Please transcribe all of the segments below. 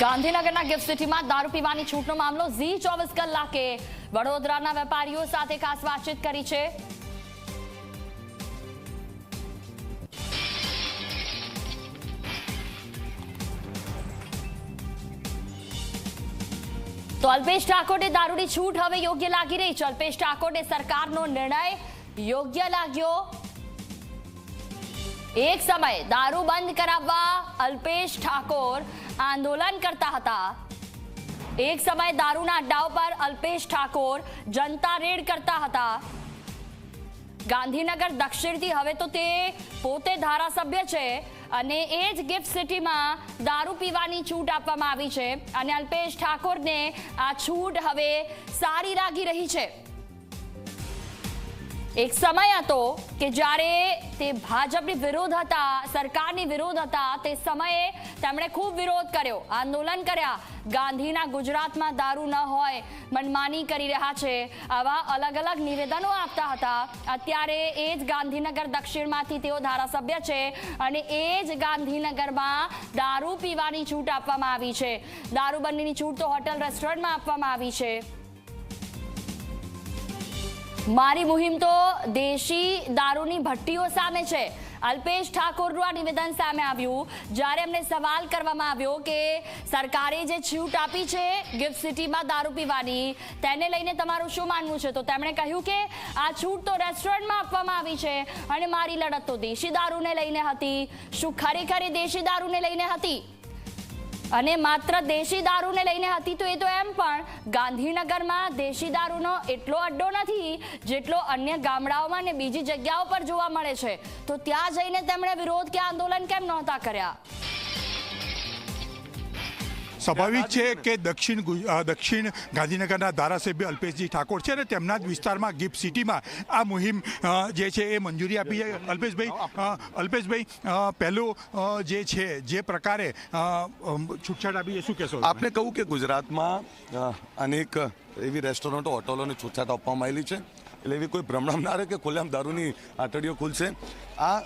ગાંધીનગરના ગિફ્ટ સિટીમાં દારૂ પીવાની છૂટનો મામલો ઝી ચોવીસ કલાકે. વડોદરાના વેપારીઓ સાથે ખાસ વાતચીત કરી છે. તો અલ્પેશ ઠાકોરને દારૂની છૂટ હવે યોગ્ય લાગી રહી છે. અલ્પેશ ઠાકોરને સરકારનો નિર્ણય યોગ્ય લાગ્યો. એક સમય દારૂ બંધ કરાવવા અલ્પેશ ઠાકોર આંદોલન કરતા હતા એક સમય દારૂના અડ્ડાઓ પર અલ્પેશ ઠાકોર જનતા રેડ કરતા હતા ગાંધીનગર દક્ષિણથી હવે તો તે પોતે ધારાસભ્ય છે અને એ જ ગિફ્ટ સિટીમાં દારૂ પીવાની છૂટ આપવામાં આવી છે અને અલ્પેશ ઠાકોરને આ છૂટ હવે સારી લાગી રહી છે. એક સમય હતો કે જ્યારે તે ભાજપની વિરોધ હતા, સરકારની વિરોધ હતા, તે સમયે તેમણે ખૂબ વિરોધ કર્યો, આંદોલન કર્યા. ગાંધીના ગુજરાતમાં દારૂ ન હોય, મનમાની કરી રહ્યા છે. આવા અલગ અલગ નિવેદનો આપતા હતા. અત્યારે એ જ ગાંધીનગર દક્ષિણમાંથી તેઓ ધારાસભ્ય છે અને એ જ ગાંધીનગરમાં દારૂ પીવાની છૂટ આપવામાં આવી છે. દારૂબંધીની છૂટ તો હોટલ, રેસ્ટોરન્ટમાં આપવામાં આવી છે. મારી મુહિમ તો દેશી દારૂની ભઠ્ઠીઓ સામે છે. અલ્પેશ ઠાકોરનું આ નિવેદન સામે આવ્યું. જ્યારે એમને સવાલ કરવામાં આવ્યો કે સરકારે જે છૂટ આપી છે ગિફ્ટ સિટીમાં દારૂ પીવાની, તેને લઈને તમારું શું માનવું છે? તો તેમણે કહ્યું કે આ છૂટ તો રેસ્ટોરન્ટમાં આપવામાં આવી છે અને મારી લડત તો દેશી દારૂને લઈને હતી. શું ખરેખર દેશી દારૂને લઈને હતી? અને માત્ર દેશી દારૂને લઈને હતી તો એ તો એમ પણ ગાંધીનગરમાં દેશી દારૂનો એટલો અડ્ડો નથી જેટલો અન્ય ગામડાઓમાં ને બીજી જગ્યાઓ પર જોવા મળે છે. તો ત્યાં જઈને તેમણે વિરોધ કે આંદોલન કેમ નહોતા કર્યા? સ્વાભાવિક છે કે દક્ષિણ દક્ષિણ ગાંધીનગરના ધારાસભ્ય અલ્પેશજી ઠાકોર છે અને તેમના જ વિસ્તારમાં ગિફ્ટ સિટીમાં આ મુહિમ જે છે એ મંજૂરી આપી છે. અલ્પેશભાઈ અલ્પેશભાઈ પહેલું જે છે જે પ્રકારે છૂટછાટ આપી છે શું કહેશો? આપણે આપને કહું કે ગુજરાતમાં અનેક એવી રેસ્ટોરન્ટો હોટલોને છૂટછાટ આપવામાં આવેલી છે. એટલે એવી કોઈ ભ્રમણામ ના રહે કે ખુલ્લેઆમ દારૂની આટડીઓ ખુલશે. આ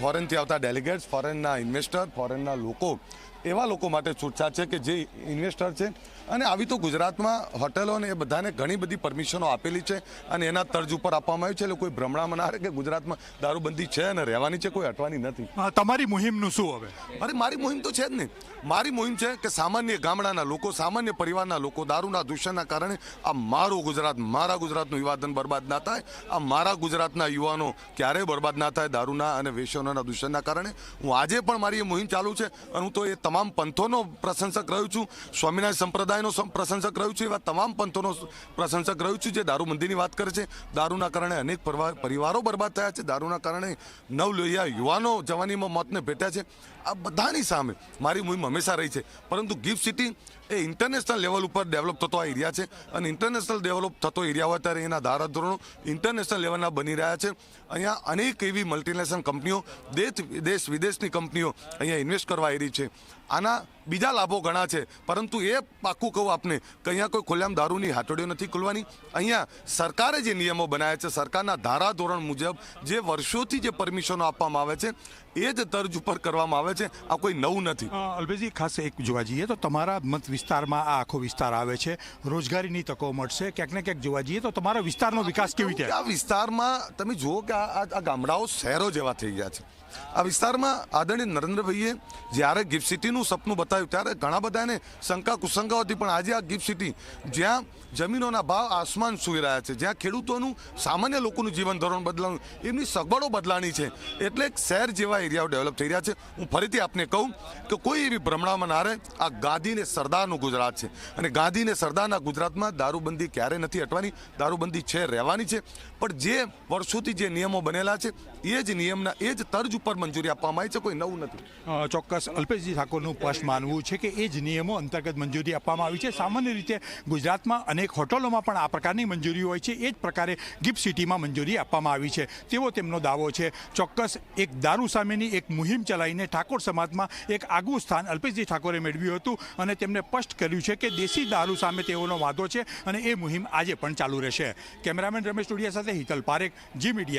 ફોરેનથી આવતા ડેલિગેટ્સ ફોરેનના ઇન્વેસ્ટર ફોરેનના લોકો એવા લોકો માટે છૂટછાટ છે કે જે ઇન્વેસ્ટર છે. અને આવી તો ગુજરાતમાં હોટેલોને એ બધાને ઘણી બધી પરમિશનો આપેલી છે અને એના તર્જ ઉપર આપવામાં આવી છે. એટલે કોઈ ભ્રમણામાં ના કે ગુજરાતમાં દારૂબંધી છે અને રહેવાની છે કોઈ હટવાની નથી. તમારી મુહિમનું શું હવે? અરે મારી મુહિમ તો છે જ નહીં. મારી મુહિમ છે કે સામાન્ય ગામડાના લોકો સામાન્ય પરિવારના લોકો દારૂના દૂષણના કારણે આ મારું ગુજરાત મારા ગુજરાતનું વિવાદન બરબાદ ના થાય. આ મારા ગુજરાતના યુવાનો ક્યારેય બરબાદ ના થાય દારૂના અને વેસનોના દૂષણના કારણે હું આજે પણ મારી એ મુહિમ ચાલુ છે અને હું તો એ તમામ પંથોનો પ્રશંસક રહ્યો છું. સ્વામિનારાયણ સંપ્રદાયનો પ્રશંસક રહ્યો છું, એવા તમામ પંથોનો પ્રશંસક રહ્યો છું જે દારૂબંધીની વાત કરે છે. દારૂના કારણે અનેક પરિવારો બરબાદ થયા છે. દારૂના કારણે નવ લોહિયા યુવાનો જવાનીમાં મોતને ભેટ્યા છે. આ બધાની સામે મારી મુહિમ હંમેશા રહી છે. પરંતુ ગિફ્ટ સિટી એ ઇન્ટરનેશનલ લેવલ ઉપર ડેવલપ થતો આ એરિયા છે અને ઇન્ટરનેશનલ ડેવલપ થતો એરિયા હોય ત્યારે એના ધારાધોરણો ઇન્ટરનેશનલ લેવલના બની રહ્યા છે. અહીંયા અનેક એવી મલ્ટીનેશનલ કંપનીઓ, દેશ દેશ વિદેશની કંપનીઓ અહીંયા ઇન્વેસ્ટ કરવા આવી છે. આના બીજા લાભો ઘણા છે, પરંતુ એ પાક્કું કહું આપને કે અહીંયા કોઈ ખુલ્લામ દારૂની હાટડીઓ નથી ખુલવાની. અહીંયા સરકારે જે નિયમો બનાવ્યા છે, સરકારના ધારાધોરણ મુજબ જે વર્ષોથી જે પરમિશનો આપવામાં આવે છે, એ જ તર્જ ઉપર કરવામાં આવે છે આ કોઈ નવું નથી. અલ્પેશજી ખાસ એક જોવા જઈએ તો તમારા મત વિસ્તારમાં આ આખો વિસ્તાર આવે છે. રોજગારીની તકો મળશે ક્યાંક ને ક્યાંક જોવા જઈએ તો તમારા વિસ્તારનો વિકાસ કેવી રીતે? આ વિસ્તારમાં તમે જુઓ કે આ ગામડાઓ શહેરો જેવા થઈ ગયા છે. આ વિસ્તારમાં આદરણીય નરેન્દ્રભાઈએ જ્યારે ગિફ્ટ સિટીનું સપનું બતાવ્યું ત્યારે ઘણા બધાને શંકા કુશંકાઓ હતી પણ આજે આ ગિફ્ટ સિટી જ્યાં જમીનોના ભાવ આસમાન સુઈ રહ્યા છે જ્યાં ખેડૂતોનું સામાન્ય લોકોનું જીવન ધોરણ બદલાવું એમની સગવડો બદલાણી છે. એટલે એક શહેર જેવા એરિયાઓ ડેવલપ થઈ રહ્યા છે. હું ફરીથી આપને કહું કે કોઈ એવી ભ્રમણામાં ના રહે. આ ગાંધીને સરદારનું ગુજરાત છે. અને ગાંધીને સરદારના ગુજરાતમાં દારૂબંધી ક્યારે નથી હટવાની? દારૂબંધી છે, રહેવાની છે. પણ જે વર્ષોથી જે નિયમો બનેલા છે, એ જ નિયમના, એ જ તર્જ ઉપર મંજૂરી આપવામાં આવી છે. કોઈ નવું નથી. ચોક્કસ અલ્પેશજી ઠાકોરનું સ્પષ્ટ માનવું છે કે એ જ નિયમો અંતર્ગત મંજૂરી આપવામાં આવી છે. સામાન્ય રીતે ગુજરાતમાં અનેક હોટલોમાં પણ આ પ્રકારની મંજૂરી હોય છે. એ જ પ્રકારે ગિફ્ટ સિટીમાં મંજૂરી આપવામાં આવી છે. તેવો તેમનો દાવો છે. ચોક્કસ એક દારૂ સામેની એક મુહિમ ચલાવીને ઠાકોર સમાજમાં એક આગવું સ્થાન અલ્પેશજી ઠાકોરે મેળવ્યું હતું અને તેમને સ્પષ્ટ કર્યું છે કે દેશી દારૂ સામે તેઓનો વાદો છે અને એ મુહિમ આજે પણ ચાલુ રહેશે. કેમેરામેન રમેશ ટોડિયા સાથે હિતલ પારેખ, જી મીડિયા.